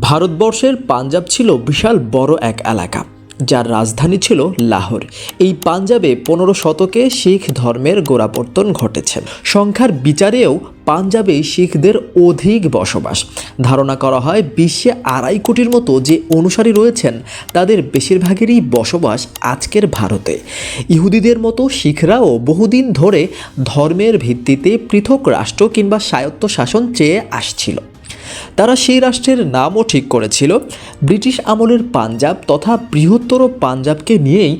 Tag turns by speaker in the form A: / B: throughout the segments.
A: ভারতবর্ষের পাঞ্জাব ছিল বিশাল বড় এক এলাকা, যার রাজধানী ছিল লাহোর। এই পাঞ্জাবে পনেরো শতকে শিখ ধর্মের গোড়াপত্তন ঘটেছে। সংখ্যার বিচারেও পাঞ্জাবে শিখদের অধিক বসবাস। ধারণা করা হয়, বিশ্বে আড়াই কোটির মতো যে অনুসারী রয়েছেন, তাদের বেশিরভাগেরই বসবাস আজকের ভারতে। ইহুদিদের মতো শিখরাও বহুদিন ধরে ধর্মের ভিত্তিতে পৃথক রাষ্ট্র কিংবা স্বায়ত্ত শাসন চেয়ে আসছিল। তারা সেই রাষ্ট্রের নামও ঠিক করেছিল। ব্রিটিশ আমলের পাঞ্জাব তথা বৃহত্তর পাঞ্জাবকে নিয়েই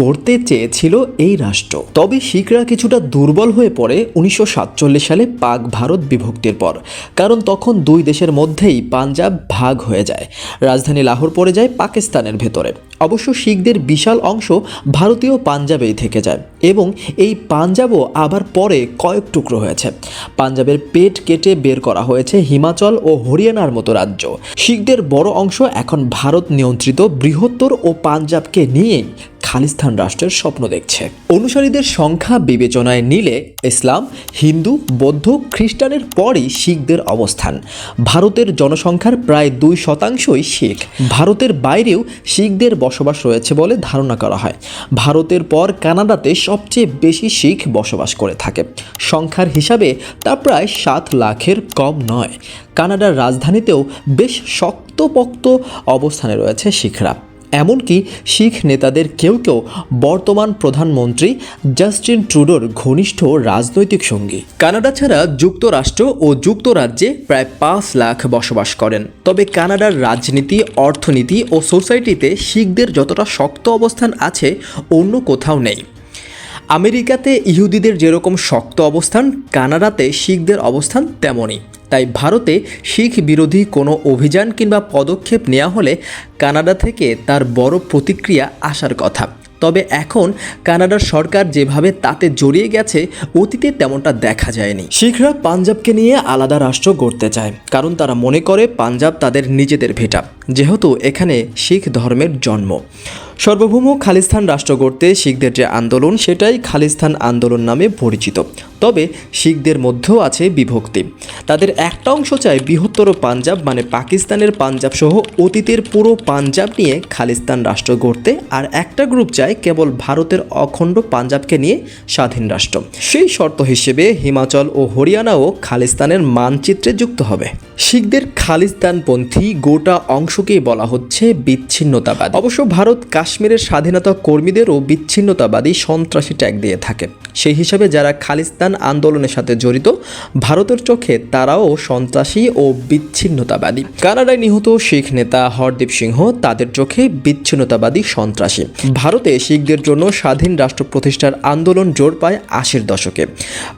A: গড়তে চেয়েছিল এই রাষ্ট্র। তবে শিখরা কিছুটা দুর্বল হয়ে পড়ে উনিশশো সাতচল্লিশ সালে পাক ভারত বিভক্তির পর, কারণ তখন দুই দেশের মধ্যেই পাঞ্জাব ভাগ হয়ে যায়। রাজধানী লাহোর পড়ে যায় পাকিস্তানের ভেতরে। অবশ্য শিখদের বিশাল অংশ ভারতীয় পাঞ্জাবেই থেকে যায় এবং এই পাঞ্জাবও আবার পরে কয়েক টুকরো হয়েছে। পাঞ্জাবের পেট কেটে বের করা হয়েছে হিমাচল ও হরিয়ানার মতো রাজ্য। শিখদের বড় অংশ এখন ভারত নিয়ন্ত্রিত বৃহত্তর ও পাঞ্জাবকে নিয়েই খালিস্তান রাষ্ট্রের স্বপ্ন দেখছে। অনুসারীদের সংখ্যা বিবেচনায় নিলে ইসলাম, হিন্দু, বৌদ্ধ, খ্রিস্টানের পরই শিখদের অবস্থান। ভারতের জনসংখ্যার প্রায় দুই শতাংশই শিখ। ভারতের বাইরেও শিখদের বসবাস রয়েছে বলে ধারণা করা হয়। ভারতের পর কানাডাতে সবচেয়ে বেশি শিখ বসবাস করে থাকে। সংখ্যার হিসাবে তা প্রায় সাত লাখের কম নয়। কানাডার রাজধানীতেও বেশ শক্তপোক্ত অবস্থানে রয়েছে শিখরা। এমনকি শিখ নেতাদের কেউ কেউ বর্তমান প্রধানমন্ত্রী জাস্টিন ট্রুডোর ঘনিষ্ঠ রাজনৈতিক সঙ্গী। কানাডা ছাড়া যুক্তরাষ্ট্র ও যুক্তরাজ্যে প্রায় পাঁচ লাখ বসবাস করেন। তবে কানাডার রাজনীতি, অর্থনীতি ও সোসাইটিতে শিখদের যতটা শক্ত অবস্থান আছে, অন্য কোথাও নেই। আমেরিকাতে ইহুদিদের যেরকম শক্ত অবস্থান, কানাডাতে শিখদের অবস্থান তেমনই। তাই ভারতে শিখ বিরোধী কোনো অভিযান কিংবা পদক্ষেপ নেওয়া হলে কানাডা থেকে তার বড় প্রতিক্রিয়া আসার কথা। তবে এখন কানাডার সরকার যেভাবে তাতে জড়িয়ে গেছে, অতীতে তেমনটা দেখা যায়নি। শিখরা পাঞ্জাবকে নিয়ে আলাদা রাষ্ট্র গড়তে চায়, কারণ তারা মনে করে পাঞ্জাব তাদের নিজেদের ভেটা, যেহেতু এখানে শিখ ধর্মের জন্ম। সর্বভৌম খালিস্তান রাষ্ট্র গড়তে শিখদের যে আন্দোলন, সেটাই খালিস্তান আন্দোলন নামে পরিচিত। তবে শিখদের মধ্যেও আছে বিভক্তি। তাদের একটা অংশ চায় বৃহত্তর পাঞ্জাব মানে পাকিস্তানের পাঞ্জাব সহ অতীতের পুরো পাঞ্জাব নিয়ে খালিস্তান রাষ্ট্র গড়তে, আর একটা গ্রুপ চায় কেবল ভারতের অখণ্ড পাঞ্জাবকে নিয়ে স্বাধীন রাষ্ট্র। সেই শর্ত হিসেবে হিমাচল ও হরিয়ানাও খালিস্তানের মানচিত্রে যুক্ত হবে। শিখদের খালিস্তানপন্থী গোটা অংশকেই বলা হচ্ছে বিচ্ছিন্নতাবাদ। অবশ্য ভারত কাশ্মীরের স্বাধীনতা কর্মীদেরও বিচ্ছিন্নতাবাদী সন্ত্রাসী ট্যাগ দিয়ে থাকে। সেই হিসাবে যারা খালিস্তান আন্দোলনের সাথে জড়িত, ভারতের চোখে তারাও সন্ত্রাসী ও বিচ্ছিন্নতাবাদী। কানাডায় নিহত শিখ নেতা হরদীপ সিংহ তাদের চোখে বিচ্ছিন্নতাবাদী সন্ত্রাসী। ভারতে শিখদের জন্য স্বাধীন রাষ্ট্র প্রতিষ্ঠার আন্দোলন জোর পায় আশির দশকে।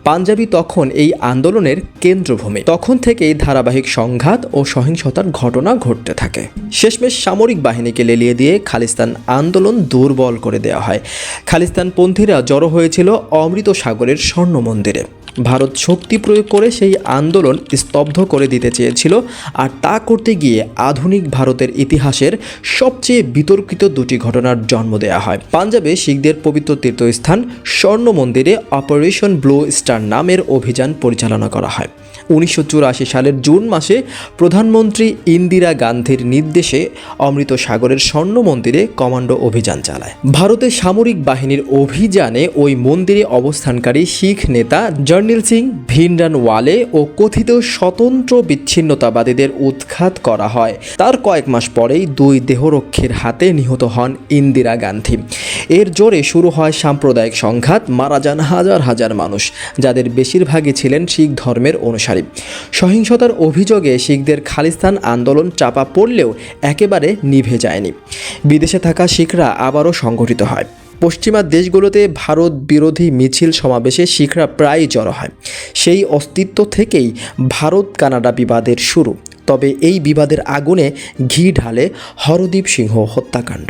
A: পাঞ্জাবি তখন এই আন্দোলনের কেন্দ্রভূমি। তখন থেকেই ধারাবাহিক সংঘাত ও সহিংসতার ঘটনা ঘটতে থাকে। শেষমেশ সামরিক বাহিনীকে লেলিয়ে দিয়ে খালিস্তান আন্দোলন দুর্বল করে দেওয়া হয়। খালিস্তানপন্থীরা জড়ো হয়েছিল অমৃত সাগরের স্বর্ণ মন্দিরে ভারত শক্তি প্রয়োগ করে সেই আন্দোলন স্তব্ধ করে দিতে চেয়েছিল, আর তা করতে গিয়ে আধুনিক ভারতের ইতিহাসের সবচেয়ে বিতর্কিত দুটি ঘটনার জন্ম দেওয়া হয়। পাঞ্জাবে শিখদের পবিত্র তীর্থস্থান স্বর্ণ মন্দিরে অপারেশন ব্লু স্টার নামের অভিযান পরিচালনা করা হয়। উনিশশো চুরাশি সালের জুন মাসে প্রধানমন্ত্রী ইন্দিরা গান্ধীর নির্দেশে অমৃত সাগরের স্বর্ণ মন্দিরে কমান্ডো অভিযান চালায়। ভারতের সামরিক বাহিনীর অভিযানে ওই মন্দিরে অবস্থানকারী শিখ নেতা জর্নিল সিং, ভিনরান ওয়ালে ও কথিত স্বতন্ত্র বিচ্ছিন্নতাবাদীদের উৎখাত করা হয়। তার কয়েক মাস পরেই দুই দেহরক্ষীর হাতে নিহত হন ইন্দিরা গান্ধী। এর জোরে শুরু হয় সাম্প্রদায়িক সংঘাত, মারা যান হাজার হাজার মানুষ, যাদের বেশিরভাগই ছিলেন শিখ ধর্মের অনুসারী। সহিংসতার অভিযোগে শিখদের খালিস্তান আন্দোলন চাপা পড়লেও একেবারে নিভে যায়নি। বিদেশে থাকা শিখরা আবারও সংগঠিত হয়। পশ্চিমা দেশগুলোতে ভারত বিরোধী মিছিল সমাবেশে শিখরা প্রায় জড়ো হয়। সেই অস্তিত্ব থেকেই ভারত কানাডা বিবাদের শুরু। তবে এই বিবাদের আগুনে ঘি ঢালে হরদীপ সিংহ হত্যাকাণ্ড।